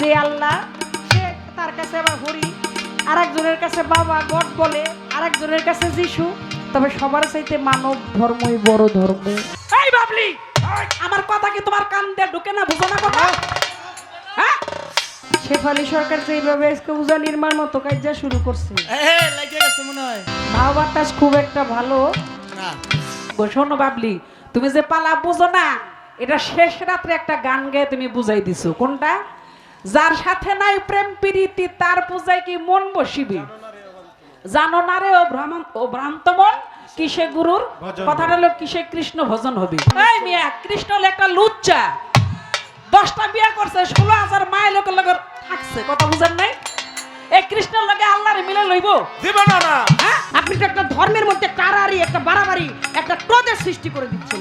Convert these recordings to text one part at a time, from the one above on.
যে আল্লাহ সে তার কাছে আবার হরি আর একজনের কাছে বাবা গড বলে আর একজনের কাছে যিশু। তবে সবার চাইতে মানব ধর্মই বড় ধর্ম। এই বাবলি! আমার কথা কি তোমার কান দিয়ে ঢুকে না? বুঝো না কথা? হ্যাঁ? শেফালি সরকার যেভাবে আজকে উজা নির্মাণ মতো কাজ শুরু করছে। বাতাস খুব একটা ভালো। শোনো বাবলি তুমি যে পালা বুঝো না এটা শেষ রাত্রে একটা গান গেয়ে তুমি বুঝাই দিছো। কোনটা? যার সাথে নাই প্রেম প্রীতি তার পূজায় কি মন বসিবি? জানো না রে ও ও ভ্রান্ত মন? কিসে গুরুর? কথাটা হলো কিসে কৃষ্ণ ভজন হবে? এই মিয়া কৃষ্ণ হলো একটা লুচ্চা। দশটা বিয়া করছে ষোলো হাজার মায়ের লোকের লোকের থাকছে কথা বুঝেন নাই? এই কৃষ্ণের লগে আল্লাহরে মিলে লইব? দিব না না। হ্যাঁ? আপনি তো একটা ধর্মের মধ্যে কারারি একটা বাড়াবাড়ি একটা ক্রোধের সৃষ্টি করে দিচ্ছেন।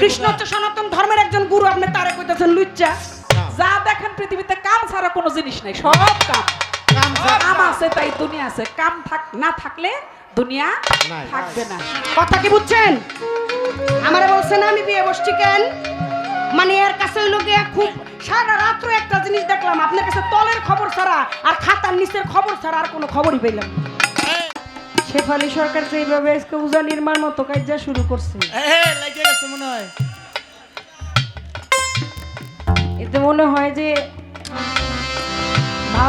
কৃষ্ণ হচ্ছে সনাতন ধর্মের একজন গুরু আপনি তারে কইতেছেন লুচ্চা। যা দেখেন পৃথিবীতে কাম ছাড়া কোনো জিনিস নাই সব কাম। কাম আছে তাই দুনিয়া আছে। কাম থাক না থাকলে দুনিয়া থাকবে না। কথা কি বুঝছেন? আমারে বলছেন আমি বিয়ে বসছি কেন? মানে এর কাছে হইল গিয়া খুব সারা রাত্র একটা জিনিস দেখলাম আপনার কাছে তলের খবর ছাড়া আর খাতার নিচের খবর ছাড়া আর কোনো খবরই পেলাম না। শেফালি সরকার যেভাবে আজকে উজা নির্মাণ মতো কাজ শুরু করছে। গেছে মনে হয়। এতে মনে হয় যে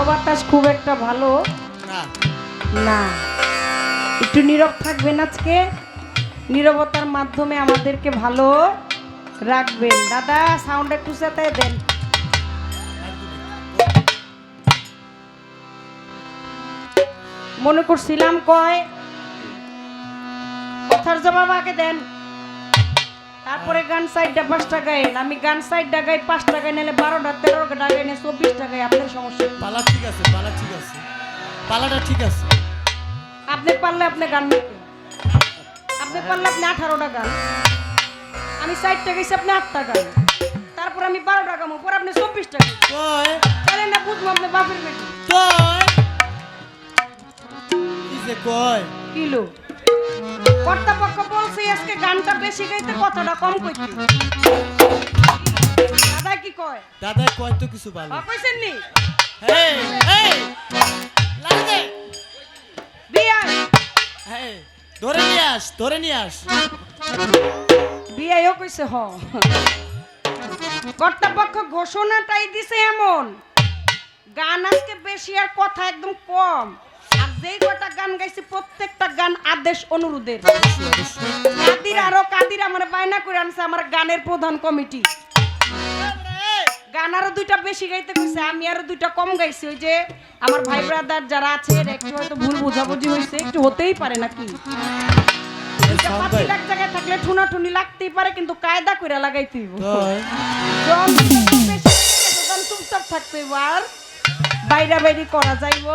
বাতাস খুব একটা ভালো। না। না। একটু নীরব থাকবেন আজকে। নীরবতার মাধ্যমে আমাদেরকে ভালো রাখবেন। দাদা সাউন্ড একটু সাথে দেন। মনে করছিলাম কয়? কথার জবাব আগে দেন। তারপরে গান সাইডটা পাঁচ টাকায় আমি গান সাইডটা গাই পাঁচ টাকায় নিলে বারোটা তেরো টাকায় নিয়ে চব্বিশ টাকায় আপনার সমস্যা? পালা ঠিক আছে পালা ঠিক আছে। পালাটা ঠিক আছে। আপনি পারলে আপনি গান আপনি পারলে আপনি আঠারোটা গান। আমি ষাট টাকা গেছি আপনি আট টাকা তারপর আমি বারো টাকা পর আপনি চব্বিশ টাকা তাহলে না বুঝব আপনি বাপের বেটি কয়? কিলো। কর্তাপক্ষ বলছে আজকে গানটা বেশি গাইতে কথাটা কম কইতে। দাদা কি কয়? দাদা কয় তো কিছু ভালো কইছেন নি? এই এই লাগে বিয়া। এই ধরে নিয়ে আস ধরে নিয়ে আস। বিয়াইও কইছে হ। কর্তাপক্ষ ঘোষণাটাই দিছে এমন। গান আজকে বেশি আর কথা একদম কম। যেই কটা গান গাইছি প্রত্যেকটা গান আদেশ অনুরোধের। কাদির আরও কাদির আমার বায়না করে আনছে আমার গানের প্রধান কমিটি। গান আরও দুইটা বেশি গাইতে কইছে আমি আরও দুইটা কম গাইছি। ওই যে আমার ভাই ব্রাদার যারা আছে একটু হয়তো ভুল বোঝাবুঝি হয়েছে একটু হতেই পারে নাকি? জায়গায় থাকলে ঠুনা ঠুনি লাগতেই পারে কিন্তু কায়দা করে লাগাইতে চুপচাপ থাকতে আর বাইরা বাইরি করা যাইব।